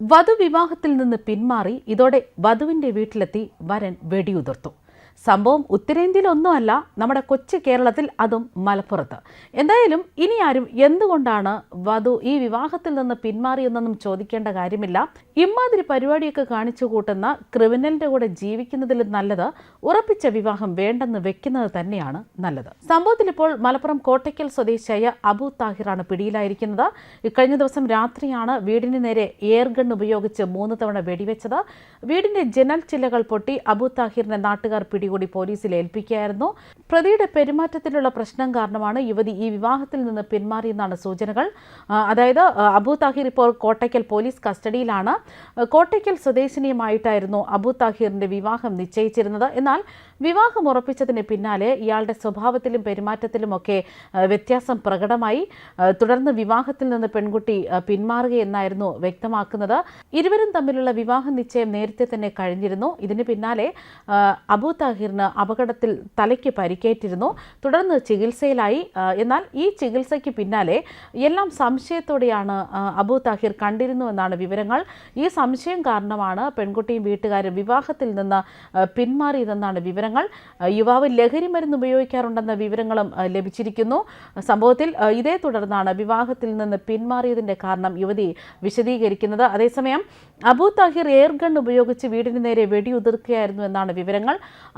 വധു വിവാഹത്തിൽ നിന്ന് പിന്മാറി ഇതോടെ വധുവിന്റെ വീട്ടിലെത്തി വരൻ വെടിയുതിർത്തു. സംഭവം ഉത്തരേന്ത്യയിലൊന്നുമല്ല നമ്മുടെ കൊച്ചു കേരളത്തിൽ അതും മലപ്പുറത്ത്. എന്തായാലും ഇനി ആരും എന്തുകൊണ്ടാണ് വധു ഈ വിവാഹത്തിൽ നിന്ന് പിന്മാറിയെന്നൊന്നും ചോദിക്കേണ്ട കാര്യമില്ല. ഇമാതിരി പരിപാടിയൊക്കെ കാണിച്ചു കൂട്ടുന്ന ക്രിമിനലിന്റെ കൂടെ ജീവിക്കുന്നതിൽ നല്ലത് ഉറപ്പിച്ച വിവാഹം വേണ്ടെന്ന് വെക്കുന്നത് തന്നെയാണ് നല്ലത്. സംഭവത്തിൽ ഇപ്പോൾ മലപ്പുറം കോട്ടയ്ക്കൽ സ്വദേശിയായ അബു താഹിറാണ് പിടിയിലായിരിക്കുന്നത്. ഇക്കഴിഞ്ഞ ദിവസം രാത്രിയാണ് വീടിന് നേരെ എയർ ഗൺ ഉപയോഗിച്ച് മൂന്ന് തവണ വെടിവെച്ചത്. വീടിന്റെ ജനൽ ചില്ലകൾ പൊട്ടി അബു താഹിറിനെ നാട്ടുകാർ പിടികൂടി പോലീസിൽ ഏൽപ്പിക്കുകയായിരുന്നു. പ്രതിയുടെ പെരുമാറ്റത്തിലുള്ള പ്രശ്നം കാരണമാണ് യുവതി ഈ വിവാഹത്തിൽ നിന്ന് പിന്മാറിയെന്നാണ് സൂചനകൾ. അതായത് അബു താഹിർ ഇപ്പോൾ കോട്ടയ്ക്കൽ പോലീസ് കസ്റ്റഡിയിലാണ്. കോട്ടയ്ക്കൽ സ്വദേശിനിയുമായിട്ടായിരുന്നു അബു താഹിറിന്റെ വിവാഹം നിശ്ചയിച്ചിരുന്നത്. എന്നാൽ വിവാഹം ഉറപ്പിച്ചതിന് പിന്നാലെ ഇയാളുടെ സ്വഭാവത്തിലും പെരുമാറ്റത്തിലുമൊക്കെ വ്യത്യാസം പ്രകടമായി. തുടർന്ന് വിവാഹത്തിൽ നിന്ന് പെൺകുട്ടി പിന്മാറുകയെന്നായിരുന്നു വ്യക്തമാക്കുന്നത്. ഇരുവരും തമ്മിലുള്ള വിവാഹ നിശ്ചയം നേരത്തെ തന്നെ കഴിഞ്ഞിരുന്നു. ഇതിന് പിന്നാലെ അബു താഹിറിന് അപകടത്തിൽ തലയ്ക്ക് പരിക്കേറ്റിരുന്നു. തുടർന്ന് ചികിത്സയിലായി. എന്നാൽ ഈ ചികിത്സയ്ക്ക് പിന്നാലെ എല്ലാം സംശയത്തോടെയാണ് അബു താഹിർ കണ്ടിരുന്നുവെന്നാണ് വിവരങ്ങൾ. ഈ സംശയം കാരണമാണ് പെൺകുട്ടിയും വീട്ടുകാരും വിവാഹത്തിൽ നിന്ന് പിന്മാറിയതെന്നാണ് വിവരങ്ങൾ. യുവാവ് ലഹരി മരുന്ന് ഉപയോഗിക്കാറുണ്ടെന്ന വിവരങ്ങളും ലഭിച്ചിരിക്കുന്നു. സംഭവത്തിൽ ഇതേ തുടർന്നാണ് വിവാഹത്തിൽ നിന്ന് പിന്മാറിയതിന്റെ കാരണം യുവതി വിശദീകരിക്കുന്നത്. അതേസമയം അബു താഹിർ എയർ ഗൺ ഉപയോഗിച്ച് വീടിന് നേരെ വെടിയുതിർക്കുകയായിരുന്നു എന്നാണ് വിവരങ്ങൾ.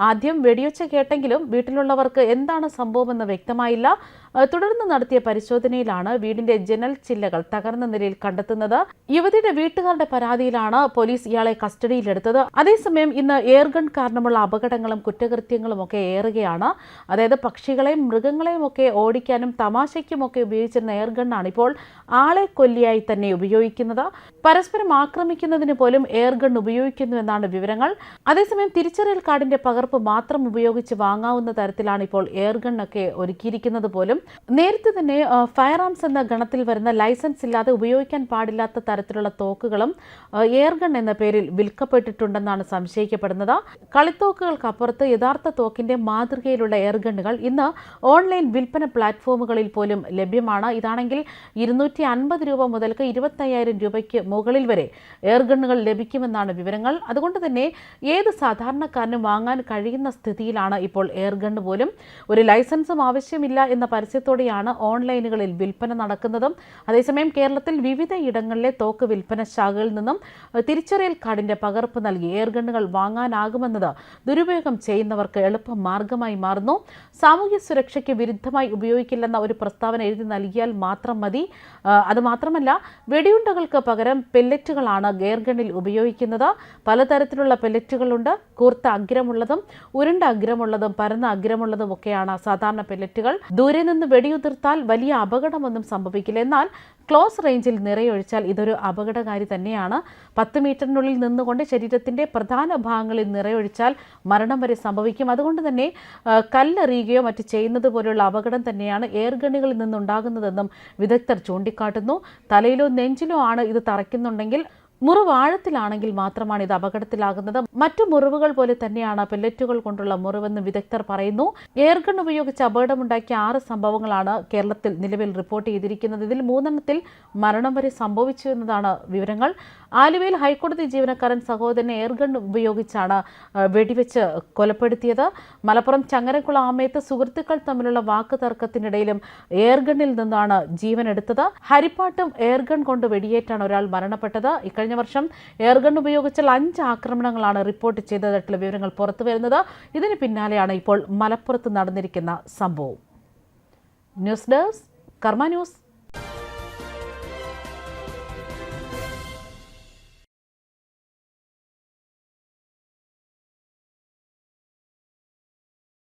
ആദ്യം വെടിയൊച്ച കേട്ടെങ്കിലും വീട്ടിലുള്ളവർക്ക് എന്താണ് സംഭവമെന്ന് വ്യക്തമായില്ല. തുടർന്ന് നടത്തിയ പരിശോധനയിലാണ് വീടിന്റെ ജനൽ ചില്ലകൾ തകർന്ന നിലയിൽ കണ്ടെത്തുന്നത്. യുവതിയുടെ വീട്ടുകാരുടെ പരാതിയിലാണ് പോലീസ് ഇയാളെ കസ്റ്റഡിയിലെടുത്തത്. അതേസമയം ഇന്ന് എയർഗൺ കാരണമുള്ള അപകടങ്ങളും കുറ്റകൃത്യങ്ങളും ഒക്കെ ഏറുകയാണ്. അതായത് പക്ഷികളെയും മൃഗങ്ങളെയും ഒക്കെ ഓടിക്കാനും തമാശയ്ക്കുമൊക്കെ ഉപയോഗിച്ചിരുന്ന എയർ ഗണ്ണാണ് ഇപ്പോൾ ആളെ കൊല്ലിയായി തന്നെ ഉപയോഗിക്കുന്നത്. പരസ്പരം ആക്രമിക്കുന്നതിന് പോലും എയർഗൺ ഉപയോഗിക്കുന്നു എന്നാണ് വിവരങ്ങൾ. അതേസമയം തിരിച്ചറിയൽ കാർഡിന്റെ പകർപ്പ് മാത്രം ഉപയോഗിച്ച് വാങ്ങാവുന്ന തരത്തിലാണ് ഇപ്പോൾ എയർ ഗൺ ഒക്കെ ഒരുക്കിയിരിക്കുന്നത് പോലും. നേരത്തെ തന്നെ ഫയർ ആംസ് എന്ന ഗണത്തിൽ വരുന്ന ലൈസൻസ് ഇല്ലാതെ ഉപയോഗിക്കാൻ പാടില്ലാത്ത തരത്തിലുള്ള തോക്കുകളും എയർഗൺ എന്ന പേരിൽ വിൽക്കപ്പെട്ടിട്ടുണ്ടെന്നാണ് സംശയിക്കപ്പെടുന്നത്. കളിത്തോക്കുകൾക്കപ്പുറത്ത് യഥാർത്ഥ തോക്കിന്റെ മാതൃകയിലുള്ള എയർഗണ്ണുകൾ ഇന്ന് ഓൺലൈൻ വിൽപ്പന പ്ലാറ്റ്ഫോമുകളിൽ പോലും ലഭ്യമാണ്. ഇതാണെങ്കിൽ ഇരുന്നൂറ്റി അൻപത് രൂപ മുതൽക്ക് ഇരുപത്തയ്യായിരം രൂപയ്ക്ക് മുകളിൽ വരെ എയർഗണ്ണുകൾ ലഭിക്കുമെന്നാണ് വിവരങ്ങൾ. അതുകൊണ്ട് തന്നെ ഏത് സാധാരണക്കാരനും വാങ്ങാൻ കഴിയുന്ന സ്ഥിതിയിലാണ് ഇപ്പോൾ എയർഗണ് പോലും. ഒരു ലൈസൻസും ആവശ്യമില്ല എന്ന പരസ്യത്തോടെയാണ് ഓൺലൈനുകളിൽ വിൽപ്പന നടക്കുന്നതും. അതേസമയം കേരളത്തിൽ വിവിധ ഇടങ്ങളിലെ തോക്ക് വിൽപ്പന ശാഖകളിൽ നിന്നും തിരിച്ചറിയൽ കാർഡിന്റെ പകർപ്പ് നൽകി എയർഗണ്ണുകൾ വാങ്ങാനാകുമെന്നത് ദുരുപയോഗം ചെയ്യുന്നവർക്ക് എളുപ്പ മാർഗമായി മാറുന്നു. സാമൂഹ്യ സുരക്ഷയ്ക്ക് വിരുദ്ധമായി ഉപയോഗിക്കില്ലെന്ന ഒരു പ്രസ്താവന എഴുതി നൽകിയാൽ മാത്രം മതി. അതുമാത്രമല്ല അത് മാത്രമല്ല വെടിയുണ്ടകൾക്ക് പകരം പെല്ലറ്റുകളാണ് ഗെയർഗണ്ണിൽ ഉപയോഗിക്കുന്നത്. പലതരത്തിലുള്ള പെല്ലറ്റുകളുണ്ട്. കൂർത്ത അഗ്രമുള്ളതും ഉരുണ്ട അഗ്രമുള്ളതും പരന്ന അഗ്രമുള്ളതും ഒക്കെയാണ് സാധാരണ പെല്ലറ്റുകൾ. ദൂരെ നിന്ന് വെടിയുതിർത്താൽ വലിയ അപകടമൊന്നും സംഭവിക്കില്ല. എന്നാൽ ക്ലോസ് റേഞ്ചിൽ നിറയൊഴിച്ചാൽ ഇതൊരു അപകടകാരി തന്നെയാണ്. പത്ത് മീറ്ററിനുള്ളിൽ നിന്നുകൊണ്ട് ശരീരത്തിന്റെ പ്രധാന ഭാഗങ്ങളിൽ നിറയൊഴിച്ചാൽ മരണം വരെ സംഭവിക്കും. അതുകൊണ്ട് തന്നെ കല്ലെറിയുകയോ മറ്റ് ചെയ്യുന്നത് പോലുള്ള അപകടം തന്നെയാണ് എയർ ഗണ്ണുകളിൽ നിന്നുണ്ടാകുന്നതെന്നും വിദഗ്ധർ ചൂണ്ടിക്കാട്ടുന്നു. തലയിലോ നെഞ്ചിലോ ആണ് ഇത് തറയ്ക്കുന്നുണ്ടെങ്കിൽ മുറിവ് ആഴത്തിലാണെങ്കിൽ മാത്രമാണ് ഇത് അപകടത്തിലാകുന്നത്. മറ്റു മുറിവുകൾ പോലെ തന്നെയാണ് പെല്ലറ്റുകൾ കൊണ്ടുള്ള മുറിവെന്ന് വിദഗ്ധർ പറയുന്നു. എയർഗൺ ഉപയോഗിച്ച് അപകടമുണ്ടാക്കിയ ആറ് സംഭവങ്ങളാണ് കേരളത്തിൽ നിലവിൽ റിപ്പോർട്ട് ചെയ്തിരിക്കുന്നത്. ഇതിൽ മൂന്നെണ്ണത്തിൽ മരണം വരെ സംഭവിച്ചു എന്നതാണ് വിവരങ്ങൾ. ആലുവയിൽ ഹൈക്കോടതി ജീവനക്കാരൻ സഹോദരനെ എയർഗൺ ഉപയോഗിച്ചാണ് വെടിവെച്ച് കൊലപ്പെടുത്തിയത്. മലപ്പുറം ചങ്ങരക്കുള ആമയത്ത് സുഹൃത്തുക്കൾ തമ്മിലുള്ള വാക്ക് തർക്കത്തിനിടയിലും എയർഗണ്ണിൽ നിന്നാണ് ജീവനെടുത്തത്. ഹരിപ്പാട്ടും എയർഗൺ കൊണ്ട് വെടിയേറ്റാണ് ഒരാൾ മരണപ്പെട്ടത്. ഇക്കഴിഞ്ഞ വർഷം എയർഗൺ ഉപയോഗിച്ചുള്ള അഞ്ച് ആക്രമണങ്ങളാണ് റിപ്പോർട്ട് ചെയ്തതായിട്ടുള്ള വിവരങ്ങൾ പുറത്തു വരുന്നത്. ഇതിന് പിന്നാലെയാണ് ഇപ്പോൾ മലപ്പുറത്ത് നടന്നിരിക്കുന്ന സംഭവം. News desk Karma news.